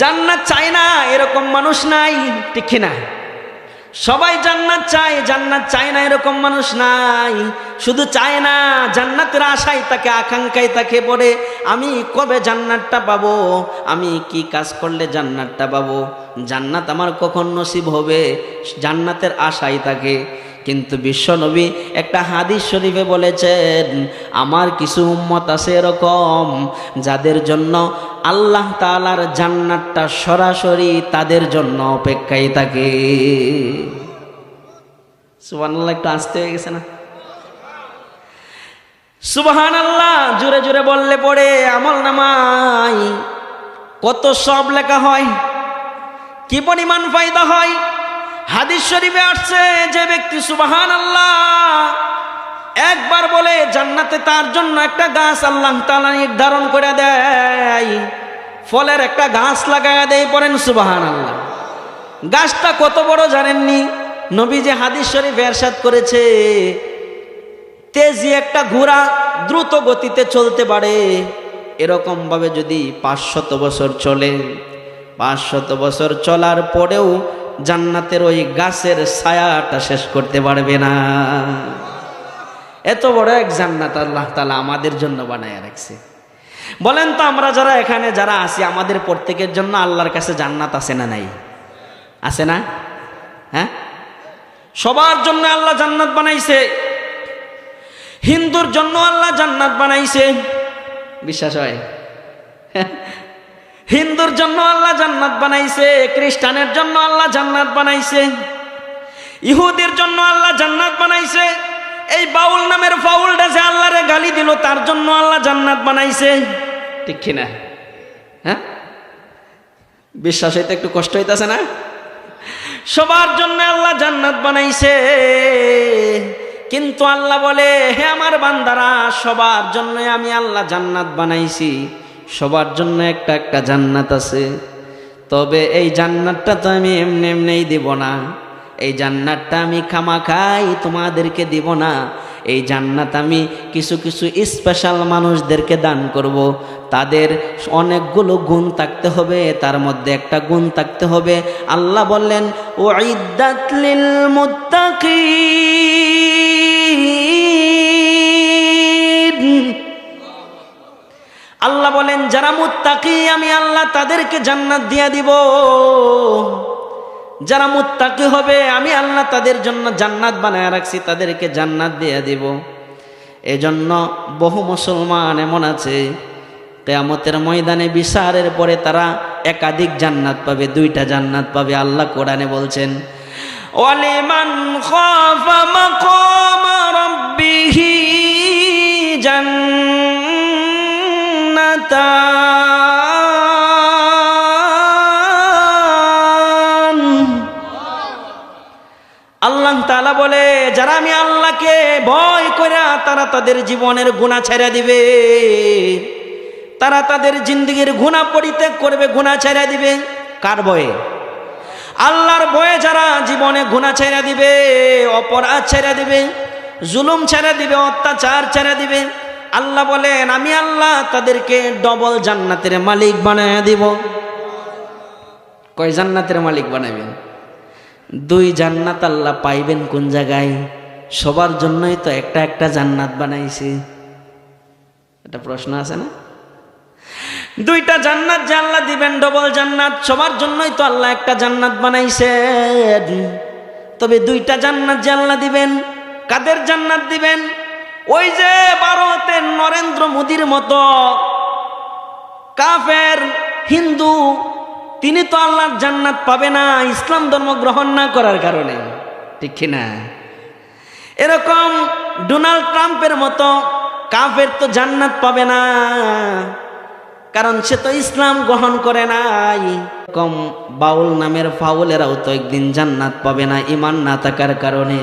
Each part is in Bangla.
জান্নাত চায় না, এরকম মানুষ নাই, ঠিক না সবাই জান্নাত চায় জান্নাত চায় না, এরকম মানুষ নাই। শুধু চায় না, জান্নাতের আশায় তাকে, আকাঙ্ক্ষায় তাকে পড়ে আমি কবে জান্নাতটা পাবো? আমি কি কাজ করলে জান্নাতটা পাবো? জান্নাত আমার কখন নসিব হবে? জান্নাতের আশায় তাকে। কিন্তু বিশ্বনবী একটা হাদিস শরীফে বলেছেন, আমার কিছু উম্মত আছে এরকম যাদের জন্য আল্লাহ তালার জান্নাতটা সরাসরি তাদের জন্য অপেক্ষায় থাকে। সুবান একটু আসতে হয়ে গেছে না? সুবহান আল্লাহ জোরে জোরে বললে পড়ে, আমল নামাই কত সব লেখা হয়, কি পরিমাণ ফায়দা হয়? হাদিস শরীফে আসছে, যে ব্যক্তি সুবাহান আল্লাহ একবার বলে জান্নাতে তার জন্য একটা গাছ আল্লাহ তালা নির্ধারণ করে দেয়, ফলের একটা গাছ লাগায় দেয় পড়েন সুবাহান আল্লাহ গাছটা কত বড় জানেননি? নবী যে হাদিস শরীফ এরশাদ করেছে, তেজি একটা ঘোড়া দ্রুত গতিতে চলতে পারে এরকম ভাবে যদি পাঁচশত বছর চলে পাঁচশত বছর চলার পরেও জান্নাতের ওই গাছের ছায়াটা শেষ করতে পারবে না। এত বড় এক জান্নাত আল্লাহ তালা আমাদের জন্য বানায় রাখছে। বলেন তো আমরা যারা এখানে যারা আছি, আমাদের প্রত্যেকের জন্য আল্লাহর কাছে জান্নাত আছে না নাই? আছে না? হ্যাঁ? সবার জন্য আল্লাহ জান্নাত বানাইছে। হিন্দুর জন্য আল্লাহ জান্নাত বানাইছে। বিশ্বাস হয়? হিন্দুর জন্য আল্লাহ জান্নাত বানাইছে, খ্রিস্টানের জন্য আল্লাহ জান্নাত বানাইছে, ইহুদির জন্য আল্লাহ জান্নাত বানাইছে, এই বাউল নামের ফাউলটা যে আল্লাহরে গালি দিল, তার জন্য আল্লাহ জান্নাত বানাইছে। ঠিক কিনা হ্যাঁ? বিশ্বাস হইতে একটু কষ্ট হইতেছে না? সবার জন্য আল্লাহ জান্নাত বানাইছে। কিন্তু আল্লাহ বলে, হে আমার বান্দারা, সবার জন্য আমি আল্লাহ জান্নাত বানাইছি। সবার জন্য একটা একটা জান্নাত আছে। তবে এই জান্নাতটা তো আমি এমনি এমনিই দিব না। এই জান্নাতটা আমি খামা খাই তোমাদেরকে দিব না। এই জান্নাত আমি কিছু কিছু স্পেশাল মানুষদেরকে দান করব। তাদের অনেকগুলো গুণ থাকতে হবে, তার মধ্যে একটা গুণ থাকতে হবে। আল্লাহ বললেন ও ইদ্দাতলিল আল্লাহ বলেন, যারা মুত্তাকি, আমি আল্লাহ তাদেরকে জান্নাত দিয়া দিব। যারা মুত্তাকি হবে, আমি আল্লাহ তাদের জন্য জান্নাত বানায় রাখছি, তাদেরকে জান্নাত দিয়ে দিব। এজন্য বহু মুসলমান এমন আছে, কেয়ামতের ময়দানে বিচারের পরে তারা একাধিক জান্নাত পাবে, দুইটা জান্নাত পাবে। আল্লাহ কোরআনে বলছেন, ওয়ালিমান খাফা মাকাম রাব্বিহি জান্নাতান আল্লাহ তালা বলে, যারা আমি আল্লাহকে ভয় করে, তারা তাদের জীবনের গুণা ছেড়ে দিবে। তারা তাদের জিন্দগির গুণা পরিত্যাগ করবে গুণা ছেড়ে দিবে। কার বয়ে আল্লাহর বয়ে যারা জীবনে গুণা ছেড়ে দিবে, অপরাধ ছেড়ে দিবে, জুলুম ছেড়ে দিবে, অত্যাচার ছেড়ে দিবে আল্লাহ বলেন, আমি আল্লাহ তাদেরকে ডবল জান্নাতের মালিক বানায় দিব। কয় জান্নাতের মালিক বানাবেন? দুই জান্নাত আল্লাহ পাইবেন কোন জায়গায়? সবার জন্যই তো একটা একটা জান্নাত বানাইছে। এটা প্রশ্ন আছে না? দুইটা জান্নাত যে আল্লাহ দিবেন ডবল জান্নাত, সবার জন্যই তো আল্লাহ একটা জান্নাত বানাইছে তবে দুইটা জান্নাত যে আল্লাহ দিবেন, কাদের জান্নাত দিবেন? ওই যে ভারতের নরেন্দ্র মোদীর মতো কাফের, হিন্দু, তিনি তো আল্লাহর জান্নাত পাবে না, ইসলাম ধর্ম গ্রহণ না করার কারণে। ঠিক না এরকম ডোনাল্ড ট্রাম্পের মতো কাফের তো জান্নাত পাবে না, কারণ সে তো ইসলাম গ্রহণ করে নাই। কম বাউল নামের ফাউলেরাও তো একদিন জান্নাত পাবে না ইমান না থাকার কারণে।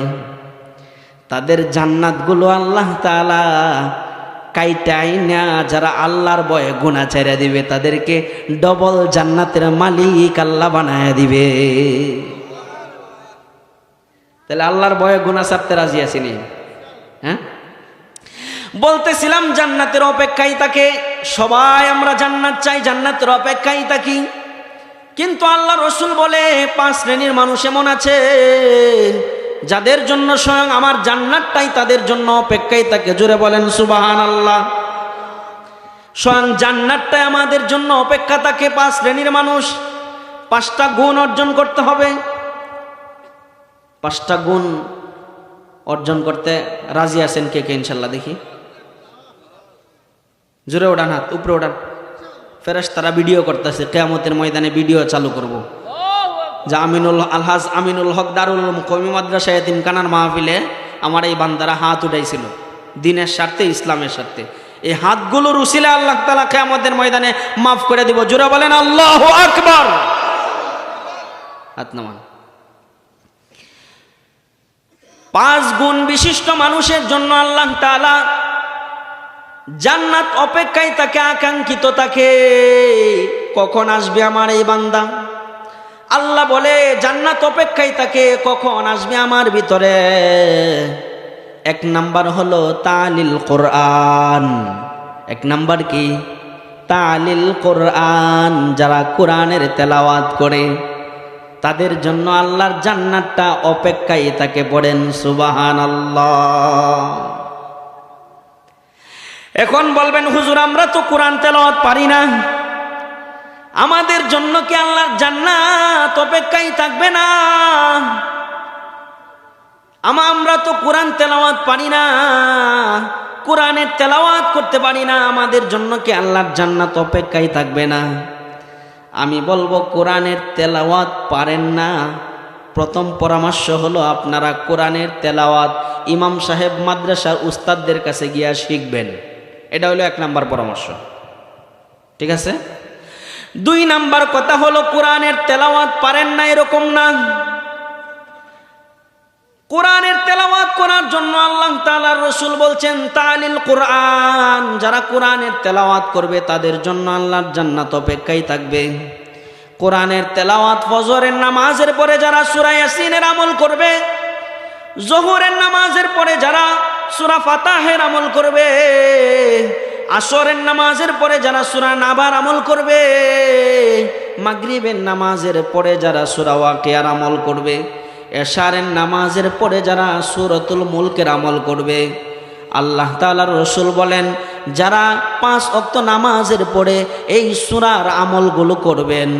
তাদের জান্নাতগুলো আল্লাহ তালা কাইটাই না যারা আল্লাহর বয়ে গুণা ছেড়ে দিবে, তাদেরকে ডবল জান্নাতের মালিক আল্লাহ বানায় দিবে। তাহলে আল্লাহর বয়ে গুণা ছাড়তে রাজি আসিনি হ্যাঁ? বলতেছিলাম, জান্নাতের অপেক্ষায় তাকে, সবাই আমরা জান্নাত চাই, জান্নাতের অপেক্ষায় তাকি কিন্তু আল্লাহ রসুল বলে, পাঁচ শ্রেণির মানুষ এমন আছে যাদের জন্য স্বয়ং আমার জান্নাতটাই তাদের জন্য অপেক্ষায় তাকে জুড়ে বলেন সুবাহান আল্লাহ স্বয়ং জান্নাতটাই আমাদের জন্য অপেক্ষা থাকে। পাঁচ শ্রেণির মানুষ, পাঁচটা গুণ অর্জন করতে হবে। পাঁচটা গুণ অর্জন করতে রাজি আছেন কে কে, ইনশাল্লাহ দেখি। জোরে ওড়ান হাত, উপরে ওড়ান ফেরেস তারা ভিডিও করতেছে, কেয়ামতের ময়দানে ভিডিও চালু করব। যা আমিনুল আলহাজ আমিনুল হক দারুল কমি মাদ্রাসা এতিম কানার মাহফিলে আমার এই বান্দারা হাত উঠাইছিল, দিনের স্বার্থে, ইসলামের স্বার্থে। এই হাতগুলো উসিলে আল্লাহ তালা আমাদের ময়দানে মাফ করে দিব। জোরে বলেন, আল্লাহ আকবর। পাঁচ গুণ বিশিষ্ট মানুষের জন্য আল্লাহ তালা জান্নাত অপেক্ষায় তাকে আকাঙ্ক্ষিত তাকে কখন আসবে আমার এই বান্দা? আল্লাহ বলে, জান্নাত অপেক্ষায় তাকে কখন আসবে আমার ভিতরে? এক নাম্বার হলো তালিল কোরআন। এক নাম্বার কি? তালিল কোরআন, যারা কোরআনের তেলাওয়াত করে, তাদের জন্য আল্লাহর জান্নাতটা অপেক্ষায় তাকে পড়েন সুবাহান আল্লাহ এখন বলবেন, হুজুর, আমরা তো কোরআন তেলাওয়াত পারি না। আমাদের জন্য কি আল্লাহর জান্নাত অপেক্ষাই থাকবে না? আমা আমরা তো কোরআন তেলাওয়াত পারি না, কোরআনের তেলাওয়াত করতে পারি না, আমাদের জন্য কি আল্লাহর জান্নাত অপেক্ষাই থাকবে না? আমি বলব, কোরআনের তেলাওয়াত পারেন না। প্রথম পরামর্শ হলো, আপনারা কোরআনের তেলাওয়াত ইমাম সাহেব মাদ্রাসার উস্তাদদের কাছে গিয়া শিখবেন। এটা হলো এক নাম্বার পরামর্শ। ঠিক আছে? দুই নাম্বার কথা হলো, কোরআনের তেলাওয়াত পারেন না এরকম না। কোরআনের তেলাওয়াত করার জন্য আল্লাহ তাআলার রসুল বলছেন, তালিল কোরআন, যারা কোরআনের তেলাওয়াত করবে তাদের জন্য আল্লাহর জান্নাত অপেক্ষায় থাকবে। কোরআনের তেলাওয়াত ফজরের নামাজের পরে যারা সুরা ইয়াসিনের আমল করবে, জোহরের নামাজের পরে যারা সুরা ফাতাহের আমল করবে আসরের নামাজের পরে যারা সুরা নাবার আমল করবে, মাগরিবের নামাজের পরে যারা সুরা ওয়াকিয়ার আমল করবে, এশারের নামাজের পরে যারা সুরতুল মুলকের আমল করবে, আল্লাহ তালার রসুল বলেন, যারা পাঁচ অক্ত নামাজের পরে এই সুরার আমলগুলো করবেন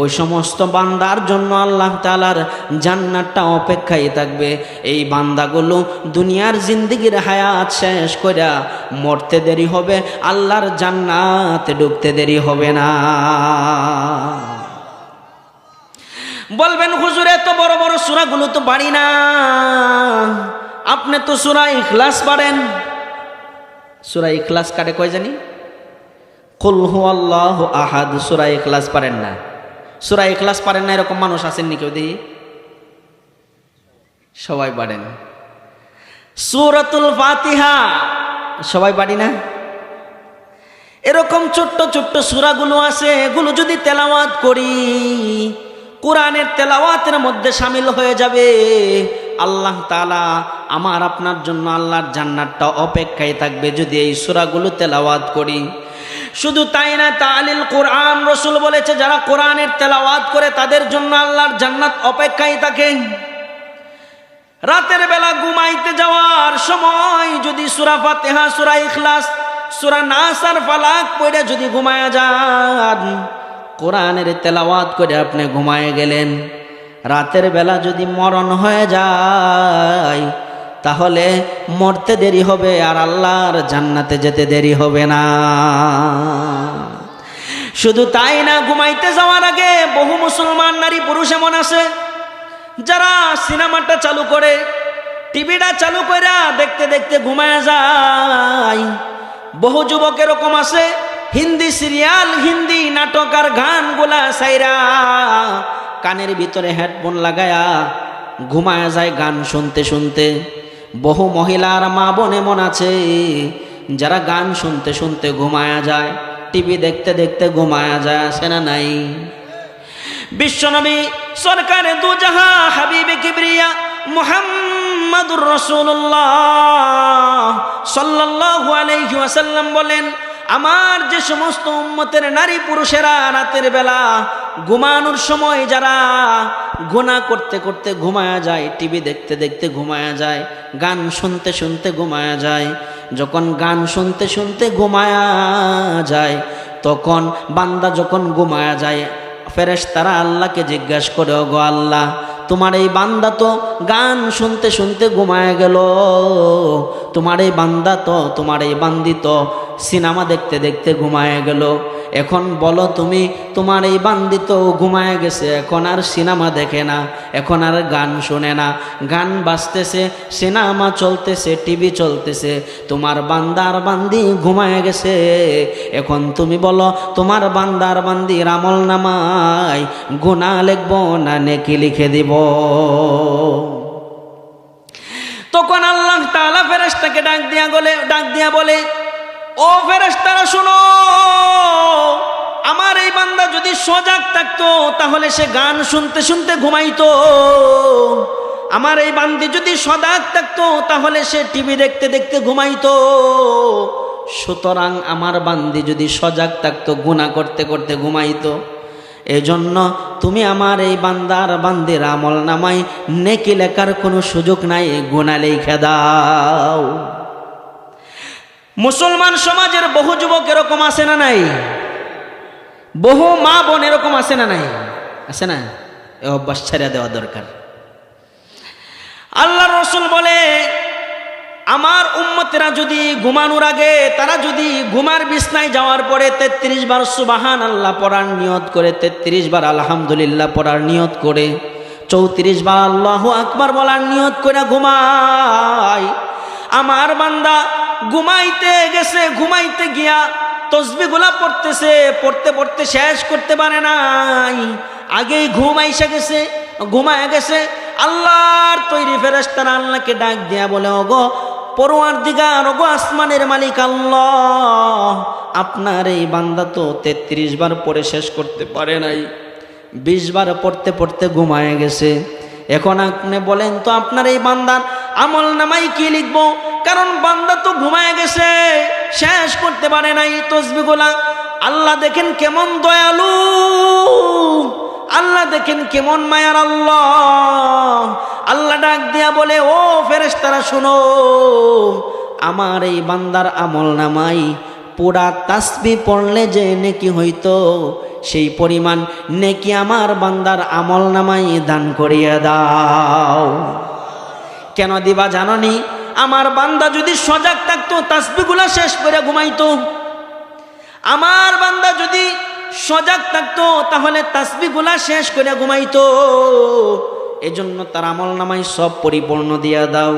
ওই সমস্ত বান্দার জন্য আল্লাহ তালার জান্নাতটা অপেক্ষায় থাকবে। এই বান্দাগুলো দুনিয়ার জিন্দিগির হায়াত শেষ কইরা মরতে দেরি হবে, আল্লাহর জান্নাতে ডুবতে দেরি হবে না। বলবেন, হুজুর, এত বড় বড় সুরাগুলো তো পারি না। আপনি তো সুরা ইখলাস পারেন সুরা ইখলাস কাটে কয় জানি? কুল হু আল্লাহ আহাদ সুরা ইখলাস পারেন না। সুরা ইখলাস পারেন না, এরকম মানুষ আছেন নি কেউ? দেখি। সবাই পারেন। সুরাতুল ফাতিহা, সবাই পারি না? এরকম ছোট্ট ছোট্ট সুরাগুলো আছে, এগুলো যদি তেলাওয়াত করি, কোরআনের তেলাওয়াতের মধ্যে সামিল হয়ে যাবে। আল্লাহ তালা আমার, আপনার জন্য আল্লাহর জান্নাতটা অপেক্ষায় থাকবে যদি এই সুরাগুলো তেলাওয়াত করি। শুধু তাই না তালিল কোরআন রসুল বলেছে, যারা কোরআনের তেলাওয়াত করে, তাদের জন্য আল্লাহর জান্নাত অপেক্ষায় থাকে। রাতের বেলা ঘুমাইতে যাওয়ার সময় যদি সুরা ফাতেহা, সুরা ইখলাস, সুরা নাসার ফালাক পড়ে যদি ঘুমায়া যান, কোরআনের তেলাওয়াত করে আপনি ঘুমায় গেলেন। রাতের বেলা যদি মরণ হয়ে যায় তাহলে মরতে দেরি হবে আর আল্লাহর জান্নাতে যেতে দেরি হবে না। শুধু তাই না, ঘুমাইতে যাওয়ার আগে বহু মুসলমান নারী পুরুষ এমন আছে, যারা সিনেমাটা চালু করে, টিভিটা চালু করে দেখতে দেখতে ঘুমায় যায়। বহু যুবক এরকম আছে, হিন্দি সিরিয়াল, হিন্দি নাটক আর গানগুলা সাইরা কানের ভিতরে হেডফোন লাগায়া ঘুমায়া যায় গান শুনতে শুনতে। বহু মহিলার মা বোন এমন আছে। যারা গান শুনতে শুনতে ঘুমায়া যায়, টিভি দেখতে দেখতে ঘুমায়া যায়, আসে না নাই? বিশ্বনবী সরকারে দুজাহা হাবিবে কিবরিয়া মোহাম্মদুর রসুল্লাহ সাল্লাহ আলাইহি ওয়াসাল্লাম বলেন আমার যে সমস্ত উম্মতের নারী পুরুষেরা রাতের বেলা ঘুমানোর সময় যারা গুণা করতে করতে ঘুমায়া যায়, টিভি দেখতে দেখতে ঘুমায়া যায়, গান শুনতে শুনতে ঘুমায়া যায়, যখন গান শুনতে শুনতে ঘুমায়া যায়, তখন বান্দা যখন ঘুমায়া যায় ফেরেশ তারা আল্লাহকে জিজ্ঞাসা করে গো আল্লাহ, তোমার এই বান্দা তো গান শুনতে শুনতে ঘুমায় গেল, তোমার এই বান্দা তো, তোমার এই বান্দি তো সিনেমা দেখতে দেখতে ঘুমায় গেল। এখন বলো তুমি, তোমার এই বান্দি তো ঘুমায় গেছে, এখন আর সিনেমা দেখে না, এখন আর গান শোনে না। গান বাজতেছে, সিনেমা চলতেছে, টিভি চলতেছে, তোমার বান্দার বান্দি ঘুমায় গেছে। এখন তুমি বলো, তোমার বান্দার বান্দির আমল নামায় গুণা লিখব না নেকি লিখে দিব? তখন আল্লাহ তালা ফেরেশতাকে ডাক দিয়া বলে, ডাক দিয়া বলে ও ফেরেশতারা, শোনো। আমার এই বান্দা যদি সজাগ থাকতো, তাহলে সে গান শুনতে শুনতে ঘুমাইতো। আমার এই বান্দি যদি সজাগ থাকতো, তাহলে সে টিভি দেখতে দেখতে ঘুমাইতো। সুতরাং আমার বান্দি যদি সজাগ থাকতো গুণা করতে করতে ঘুমাইতো। এজন্য তুমি আমার এই বান্দার বান্দির আমল নামাই নেকি লেখার কোনো সুযোগ নাই গুণা লেখা দাও। মুসলমান সমাজের বহু যুবক এরকম আছে না নাই? বহু মা বোন এরকম আছে না নাই? আছে না? এ অভ্যাস ছেড়ে দেওয়া দরকার। আল্লাহ রসুল বলে, আমার উম্মতেরা যদি ঘুমানোর আগে, তারা যদি ঘুমার বিছনায় যাওয়ার পরে তেত্রিশ বার সুবাহান আল্লাহ পড়ার নিয়ত করে, তেত্রিশ বার আলহামদুলিল্লাহ পড়ার নিয়ত করে, চৌত্রিশ বার আল্লাহ আকবার বলার নিয়ত করে ঘুমায় আমার বান্দা ঘুমাইতে গেছে, ঘুমাইতে গিয়া তসবিগুলা পড়তেছে, পড়তে পড়তে শেষ করতে পারে নাই। আগেই ঘুম গেছে, ঘুমায় গেছে। আল্লাহর তৈরি ফেরেস্তারা আল্লাহকে ডাক দিয়া বলে, ওগো পড়ুয়ার দিগার ওগো আসমানের মালিক আল্লাহ, আপনার এই বান্দা তো তেত্রিশ বার পড়ে শেষ করতে পারে নাই। বিশ বার পড়তে পড়তে ঘুমায় গেছে। এখন আপনি বলেন, তো আপনার এই বান্দার আমল নামাই কি লিখব? কারণ বান্দা তো ঘুমায় গেছে, শেষ করতে পারে নাই তসবিগুলা। আল্লাহ দেখেন কেমন দয়ালু। আল্লাহ দেখেন কেমন মায়ার আল্লাহ। আল্লাহ ডাক দিয়া বলে, ও ফেরেশতারা, শোনো, আমার এই বান্দার আমল নামাই পুরা তাসবি পড়লে যে নেকি হইতো, সেই পরিমাণ নেকি আমার বান্দার আমল নামাই দান করিয়া দাও। কেন দিবা জাননি? আমার বান্দা যদি সজাগ থাকতো, তাসবিগুলা শেষ করে ঘুমাইতো। আমার বান্দা যদি সজাগ থাকতো, তাহলে তাসবিগুলা শেষ করে ঘুমাইতো। এজন্য তার আমল নামাই সব পরিপূর্ণ দিয়া দাও।